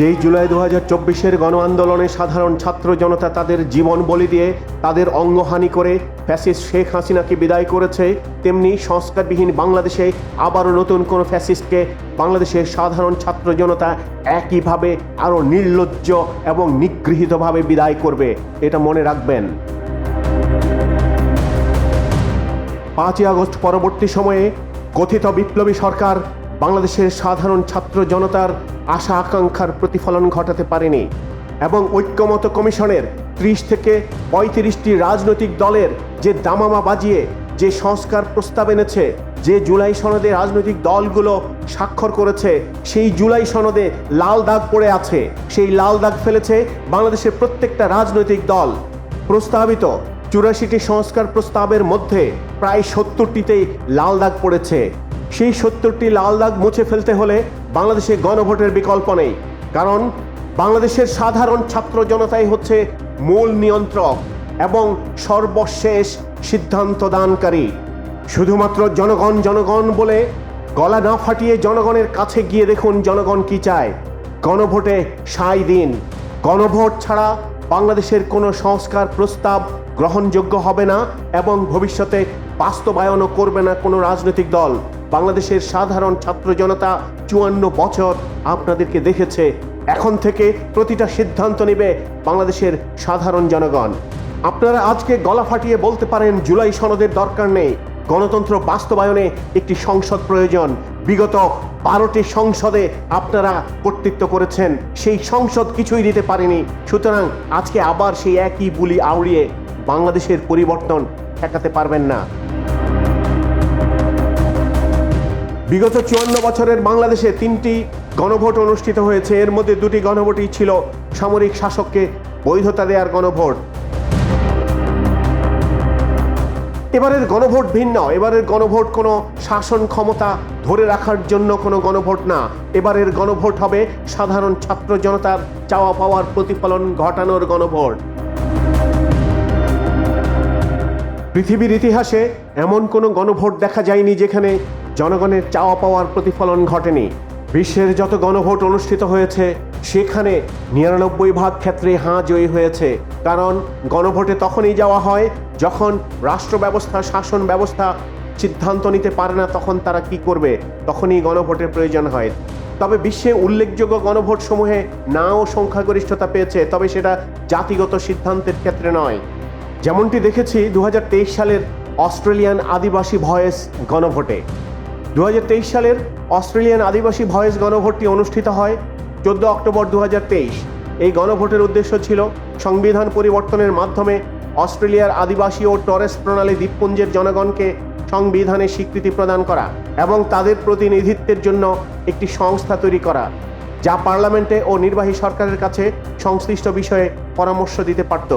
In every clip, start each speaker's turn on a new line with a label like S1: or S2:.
S1: যেই জুলাই দু হাজার চব্বিশের গণ আন্দোলনে সাধারণ ছাত্র জনতা তাদের জীবন বলি দিয়ে তাদের অঙ্গহানি করে ফ্যাসিস্ট শেখ হাসিনাকে বিদায় করেছে, তেমনি সংস্কারবিহীন বাংলাদেশে আবারও নতুন কোনো ফ্যাসিস্টকে বাংলাদেশের সাধারণ ছাত্র জনতা একইভাবে আরও নির্লজ্জ এবং নিগৃহীতভাবে বিদায় করবে, এটা মনে রাখবেন। পাঁচই আগস্ট পরবর্তী সময়ে কথিত বিপ্লবী সরকার বাংলাদেশের সাধারণ ছাত্র জনতার আশা আকাঙ্ক্ষার প্রতিফলন ঘটাতে পারেনি এবং ঐক্যমত কমিশনের ত্রিশ থেকে পঁয়ত্রিশটি রাজনৈতিক দলের যে দামামা বাজিয়ে, যে সংস্কার প্রস্তাব এনেছে, যে জুলাই সনদে রাজনৈতিক দলগুলো স্বাক্ষর করেছে, সেই জুলাই সনদে লাল দাগ পড়ে আছে। সেই লাল দাগ ফেলেছে বাংলাদেশের প্রত্যেকটা রাজনৈতিক দল। প্রস্তাবিত চুরাশিটি সংস্কার প্রস্তাবের মধ্যে প্রায় সত্তরটিতেই লাল দাগ পড়েছে। সেই সত্তরটি লাল দাগ মুছে ফেলতে হলে বাংলাদেশে গণভোটের বিকল্প নেই। কারণ বাংলাদেশের সাধারণ ছাত্র জনতাই হচ্ছে মূল নিয়ন্ত্রক এবং সর্বশেষ সিদ্ধান্ত দানকারী। শুধুমাত্র জনগণ জনগণ বলে গলা না ফাটিয়ে জনগণের কাছে গিয়ে দেখুন জনগণ কি চায়। গণভোটে সাই দিন। গণভোট ছাড়া বাংলাদেশের কোনো সংস্কার প্রস্তাব গ্রহণযোগ্য হবে না এবং ভবিষ্যতে বাস্তবায়নও করবে না কোনো রাজনৈতিক দল। বাংলাদেশের সাধারণ ছাত্র জনতা চুয়ান্ন বছর আপনাদেরকে দেখেছে। এখন থেকে প্রতিটা সিদ্ধান্ত নেবে বাংলাদেশের সাধারণ জনগণ। আপনারা আজকে গলা ফাটিয়ে বলতে পারেন, জুলাই সনদের দরকার নেই। গণতন্ত্র বাস্তবায়নে একটি সংসদ প্রয়োজন। বিগত বারোটি সংসদে আপনারা কর্তৃত্ব করেছেন। সেই সংসদ কিছুই দিতে পারেনি। সুতরাং আজকে আবার সেই একই বুলি আউড়িয়ে বাংলাদেশের পরিবর্তন ঠেকাতে পারবেন না। বিগত চুয়ান্ন বছরের বাংলাদেশে তিনটি গণভোট অনুষ্ঠিত হয়েছে। এর মধ্যে দুটি গণভোটই ছিল সামরিক শাসককে বৈধতা দেওয়ার গণভোট। এবারের গণভোট ভিন্ন। এবারের গণভোট কোনো শাসন ক্ষমতা ধরে রাখার জন্য কোনো গণভোট না। এবারের গণভোট হবে সাধারণ ছাত্র জনতার চাওয়া পাওয়ার প্রতিফলন ঘটানোর গণভোট। পৃথিবীর ইতিহাসে এমন কোনো গণভোট দেখা যায়নি যেখানে জনগণের চাওয়া পাওয়ার প্রতিফলন ঘটেনি। বিশ্বের যত গণভোট অনুষ্ঠিত হয়েছে, সেখানে নিরানব্বই ভাগ ক্ষেত্রে হাঁ জয়ী হয়েছে। কারণ গণভোটে তখনই যাওয়া হয় যখন রাষ্ট্র ব্যবস্থা, শাসন ব্যবস্থা সিদ্ধান্ত নিতে পারে না তখন তারা কি করবে? তখনই গণভোটের প্রয়োজন হয়। তবে বিশ্বে উল্লেখযোগ্য গণভোট সমূহে নাও সংখ্যাগরিষ্ঠতা পেয়েছে, তবে সেটা জাতিগত সিদ্ধান্তের ক্ষেত্রে নয়। যেমনটি দেখেছি দু হাজার তেইশ সালের অস্ট্রেলিয়ান আদিবাসী ভয়েস গণভোটে। দু হাজার তেইশ সালের অস্ট্রেলিয়ান আদিবাসী ভয়েস গণভোটটি অনুষ্ঠিত হয় চোদ্দ অক্টোবর দু হাজার তেইশ। এই গণভোটের উদ্দেশ্য ছিল সংবিধান পরিবর্তনের মাধ্যমে অস্ট্রেলিয়ার আদিবাসী ও টরেস প্রণালী দ্বীপপুঞ্জের জনগণকে সংবিধানে স্বীকৃতি প্রদান করা এবং তাদের প্রতিনিধিত্বের জন্য একটি সংস্থা তৈরি করা, যা পার্লামেন্টে ও নির্বাহী সরকারের কাছে সংশ্লিষ্ট বিষয়ে পরামর্শ দিতে পারত।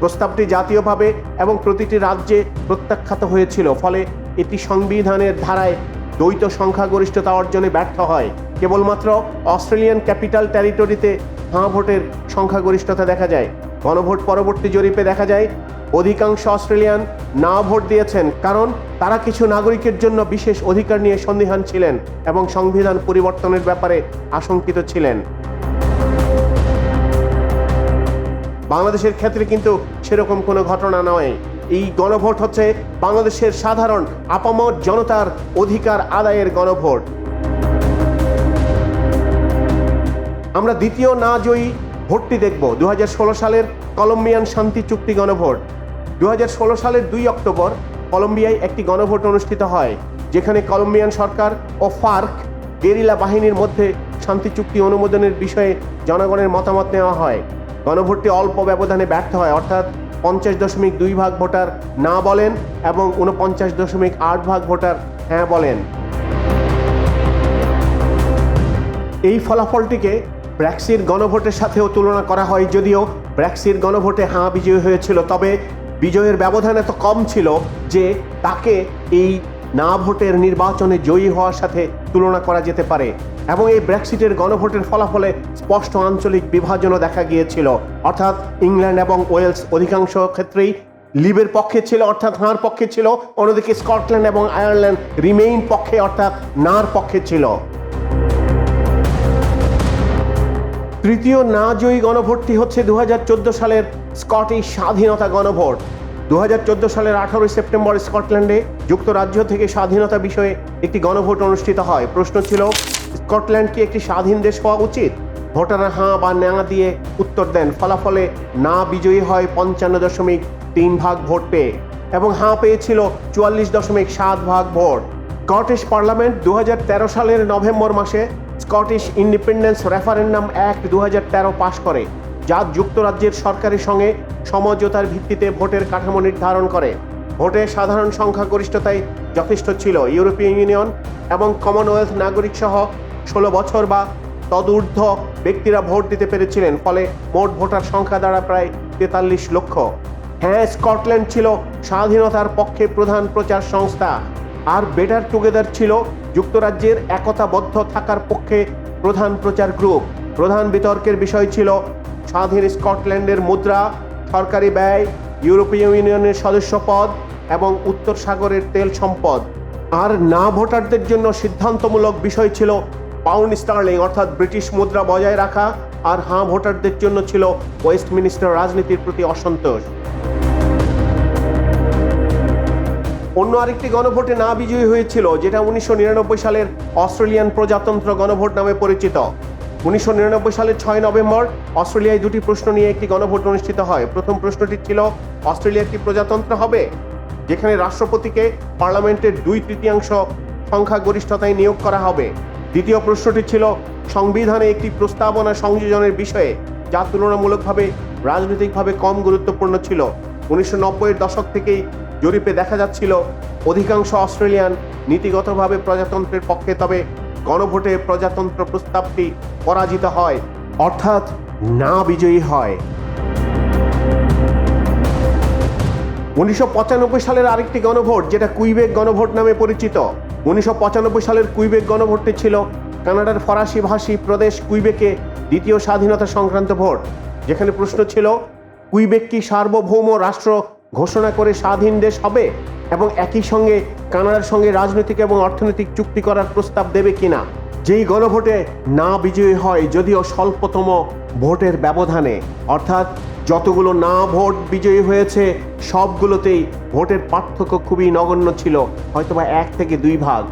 S1: প্রস্তাবটি জাতীয়ভাবে এবং প্রতিটি রাজ্যে প্রত্যাখ্যাত হয়েছিল, ফলে এটি সংবিধানের ধারায় দ্বৈত সংখ্যাগরিষ্ঠতা অর্জনে ব্যর্থ হয়। কেবলমাত্র অস্ট্রেলিয়ান ক্যাপিটাল টেরিটরিতে হাঁ ভোটের সংখ্যাগরিষ্ঠতা দেখা যায়। গণভোট পরবর্তী জরিপে দেখা যায়, অধিকাংশ অস্ট্রেলিয়ান না ভোট দিয়েছেন কারণ তারা কিছু নাগরিকের জন্য বিশেষ অধিকার নিয়ে সন্দিহান ছিলেন এবং সংবিধান পরিবর্তনের ব্যাপারে আশঙ্কিত ছিলেন। বাংলাদেশের ক্ষেত্রে কিন্তু সেরকম কোনো ঘটনা নয়। এই গণভোট হচ্ছে বাংলাদেশের সাধারণ আপামর জনতার অধিকার আদায়ের গণভোট। আমরা দ্বিতীয় না জয়ী ভোটটি দেখব দু হাজার ষোলো সালের কলম্বিয়ান শান্তি চুক্তি গণভোট। দু হাজার ষোলো সালের দুই অক্টোবর কলম্বিয়ায় একটি গণভোট অনুষ্ঠিত হয়, যেখানে কলম্বিয়ান সরকার ও ফার্ক গেরিলা বাহিনীর মধ্যে শান্তি চুক্তি অনুমোদনের বিষয়ে জনগণের মতামত নেওয়া হয়। গণভোটটি অল্প ব্যবধানে ব্যর্থ হয়, অর্থাৎ পঞ্চাশ দশমিক দুই ভাগ ভোটার না বলেন এবং উনপঞ্চাশ দশমিক আট ভাগ ভোটার হ্যাঁ বলেন। এই ফলাফলটিকে ব্র্যাক্সির গণভোটের সাথেও তুলনা করা হয় যদিও ব্র্যাক্সির গণভোটে হাঁ বিজয়ী হয়েছিল, তবে বিজয়ের ব্যবধান এত কম ছিল যে তাকে এই না ভোটের নির্বাচনে জয়ী হওয়ার সাথে তুলনা করা যেতে পারে। এবং এই ব্রেক্সিটের গণভোটের ফলাফলে স্পষ্ট আঞ্চলিক বিভাজনও দেখা গিয়েছিল। অর্থাৎ ইংল্যান্ড এবং ওয়েলস অধিকাংশ ক্ষেত্রেই লিবের পক্ষে ছিল, অর্থাৎ হাঁর পক্ষে ছিল। অন্যদিকে স্কটল্যান্ড এবং আয়ারল্যান্ড রিমেইন পক্ষে, অর্থাৎ নার পক্ষে ছিল। তৃতীয় না জয়ী গণভোটটি হচ্ছে দু হাজার চোদ্দ সালের স্কটিশ স্বাধীনতা গণভোট। দু হাজার চোদ্দ সালের আঠারোই সেপ্টেম্বর স্কটল্যান্ডে যুক্তরাজ্য থেকে স্বাধীনতা বিষয়ে একটি গণভোট অনুষ্ঠিত হয়। প্রশ্ন ছিল, স্কটল্যান্ড কি একটি স্বাধীন দেশ হওয়া উচিত? ভোটাররা হাঁ বা ন্যাঙা দিয়ে উত্তর দেন। ফলাফলে না বিজয়ী হয় পঞ্চান্ন দশমিক তিন ভাগ ভোট পেয়ে এবং হাঁ পেয়েছিল চুয়াল্লিশ দশমিক সাত ভাগ ভোট। স্কটিশ পার্লামেন্ট দু হাজার তেরো সালের নভেম্বর মাসে স্কটিশ ইন্ডিপেন্ডেন্স রেফারেন্ডাম অ্যাক্ট দু হাজার তেরো পাশ করে। যা যুক্তরাজ্যের সরকারের সঙ্গে সমঝোতার ভিত্তিতে ভোটের কাঠামো নির্ধারণ করে। ভোটে সাধারণ সংখ্যাগরিষ্ঠতাই যথেষ্ট ছিল ইউরোপীয় ইউনিয়ন এবং কমনওয়েলথ নাগরিক সহ ষোলো বছর বা তদূর্ধ্ব ব্যক্তিরা ভোট দিতে পেরেছিলেন, ফলে মোট ভোটার সংখ্যা দ্বারা প্রায় তেতাল্লিশ লক্ষ। হ্যাঁ স্কটল্যান্ড ছিল স্বাধীনতার পক্ষে প্রধান প্রচার সংস্থা। আর বেটার টুগেদার ছিল যুক্তরাজ্যের একতাবদ্ধ থাকার পক্ষে প্রধান প্রচার গ্রুপ। প্রধান বিতর্কের বিষয় ছিল স্বাধীন স্কটল্যান্ডের মুদ্রা, সরকারি ব্যয়, ইউরোপীয় ইউনিয়নের সদস্য পদ এবং উত্তর সাগরের তেল সম্পদ। আর না ভোটারদের জন্য সিদ্ধান্তমূলক বিষয় ছিল পাউন্ড স্টার্লিং, অর্থাৎ ব্রিটিশ মুদ্রা বজায় রাখা, আর হাঁ ভোটারদের জন্য ছিল ওয়েস্টমিনিস্টার রাজনীতির প্রতি অসন্তোষ। অন্য আরেকটি গণভোটে না বিজয়ী হয়েছিল, যেটা উনিশশো নিরানব্বই সালের অস্ট্রেলিয়ান প্রজাতন্ত্র গণভোট নামে পরিচিত। উনিশশো নিরানব্বই সালের ছয় নভেম্বর অস্ট্রেলিয়ায় দুটি প্রশ্ন নিয়ে একটি গণভোট অনুষ্ঠিত হয়। প্রথম প্রশ্নটি ছিল, অস্ট্রেলিয়া একটি প্রজাতন্ত্র হবে? যেখানে রাষ্ট্রপতিকে পার্লামেন্টের দুই তৃতীয়াংশ সংখ্যাগরিষ্ঠতায় নিয়োগ করা হবে। দ্বিতীয় প্রশ্নটি ছিল, সংবিধানে একটি প্রস্তাবনা সংযোজনের বিষয়ে, যা তুলনামূলকভাবে রাজনৈতিকভাবে কম গুরুত্বপূর্ণ ছিল। উনিশশো নব্বইয়ের দশক থেকেই জরিপে দেখা যাচ্ছিল, অধিকাংশ অস্ট্রেলিয়ান নীতিগতভাবে প্রজাতন্ত্রের পক্ষে, তবে গণভোটে প্রজাতন্ত্র প্রস্তাবটি পরাজিত হয়, অর্থাৎ না বিজয়ী হয়। উনিশশো পঁচানব্বই সালের আরেকটি গণভোট, যেটা কুইবেক গণভোট নামে পরিচিত। উনিশশো পঁচানব্বই সালের কুইবেক গণভোটটি ছিল কানাডার ফরাসি ভাষী প্রদেশ কুইবেকে দ্বিতীয় স্বাধীনতা সংক্রান্ত ভোট, যেখানে প্রশ্ন ছিল, কুইবেক কি সার্বভৌম রাষ্ট্র ঘোষণা করে স্বাধীন দেশ হবে এবং একই সঙ্গে কানাডার সঙ্গে রাজনৈতিক এবং অর্থনৈতিক চুক্তি করার প্রস্তাব দেবে কিনা? যেই গণভোটে না বিজয়ী হয়, যদিও স্বল্পতম ভোটের ব্যবধানে। অর্থাৎ যতগুলো না ভোট বিজয়ী হয়েছে, সবগুলোতেই ভোটের পার্থক্য খুবই নগণ্য ছিল, হয়তোবা এক থেকে দুই ভাগ।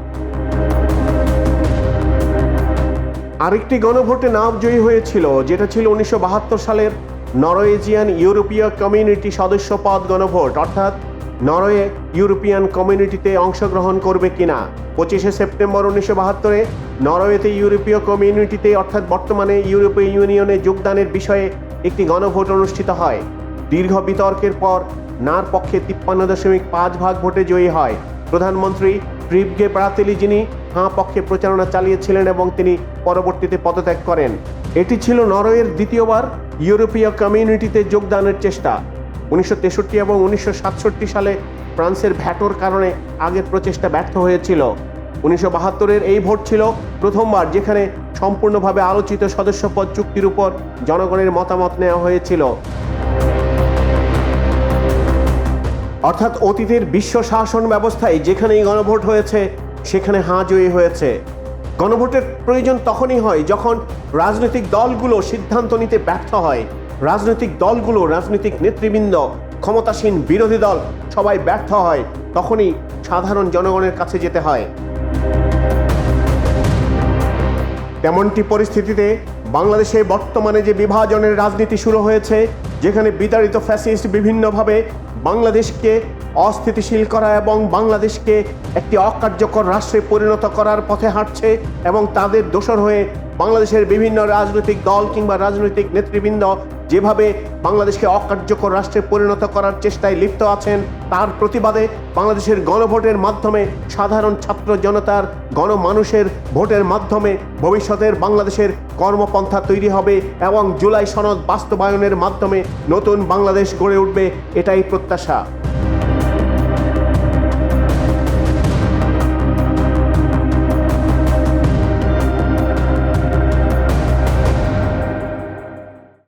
S1: আরেকটি গণভোটে না জয়ী হয়েছিল, যেটা ছিল উনিশশো বাহাত্তর সালের নরওয়েজিয়ান ইউরোপীয় কমিউনিটি সদস্য পদ গণভোট, অর্থাৎ নরওয়ে ইউরোপিয়ান কমিউনিটিতে অংশগ্রহণ করবে কিনা? পঁচিশে সেপ্টেম্বর উনিশশো বাহাত্তরে নরওয়েতে ইউরোপীয় কমিউনিটিতে, অর্থাৎ বর্তমানে ইউরোপীয় ইউনিয়নে যোগদানের বিষয়ে একটি গণভোট অনুষ্ঠিত হয়। দীর্ঘ বিতর্কের পর নার পক্ষে তিপ্পান্ন দশমিক পাঁচ ভাগ ভোটে জয়ী হয়। প্রধানমন্ত্রী ট্রিপগে প্রাতেলি যিনি হাঁ পক্ষে প্রচারণা চালিয়েছিলেন এবং তিনি পরবর্তীতে পদত্যাগ করেন। এটি ছিল নরওয়ের দ্বিতীয়বার ইউরোপীয় কমিউনিটিতে যোগদানের চেষ্টা। উনিশশো তেষট্টি এবং উনিশশো সাতষট্টি সালে ফ্রান্সের ভ্যাটোর কারণে আগের প্রচেষ্টা ব্যর্থ হয়েছিল। উনিশশো বাহাত্তরের এই ভোট ছিল প্রথমবার যেখানে সম্পূর্ণভাবে আলোচিত সদস্যপদ চুক্তির উপর জনগণের মতামত নেওয়া হয়েছিল। অর্থাৎ অতীতের বিশ্ব শাসন ব্যবস্থায় যেখানেই গণভোট হয়েছে, সেখানে হাঁ জয়ী হয়েছে। গণভোটের প্রয়োজন তখনই হয় যখন রাজনৈতিক দলগুলো সিদ্ধান্ত নিতে ব্যর্থ হয়। রাজনৈতিক দলগুলো রাজনৈতিক নেতৃবৃন্দ, ক্ষমতাসীন বিরোধী দল সবাই ব্যর্থ হয়, তখনই সাধারণ জনগণের কাছে যেতে হয়। তেমনটি পরিস্থিতিতে বাংলাদেশে বর্তমানে যে বিভাজনের রাজনীতি শুরু হয়েছে, যেখানে বিতাড়িত ফ্যাসিস্ট বিভিন্নভাবে বাংলাদেশকে অস্থিতিশীল করা এবং বাংলাদেশকে একটি অকার্যকর রাষ্ট্রে পরিণত করার পথে হাঁটছে এবং তাদের দোষর হয়ে বাংলাদেশের বিভিন্ন রাজনৈতিক দল কিংবা রাজনৈতিক নেতৃবৃন্দ যেভাবে বাংলাদেশকে অকার্যকর রাষ্ট্রে পরিণত করার চেষ্টায় লিপ্ত আছেন, তার প্রতিবাদে বাংলাদেশের গণভোটের মাধ্যমে সাধারণ ছাত্র জনতার, গণমানুষের ভোটের মাধ্যমে ভবিষ্যতের বাংলাদেশের কর্মপন্থা তৈরি হবে এবং জুলাই সনদ বাস্তবায়নের মাধ্যমে নতুন বাংলাদেশ গড়ে উঠবে, এটাই প্রত্যাশা।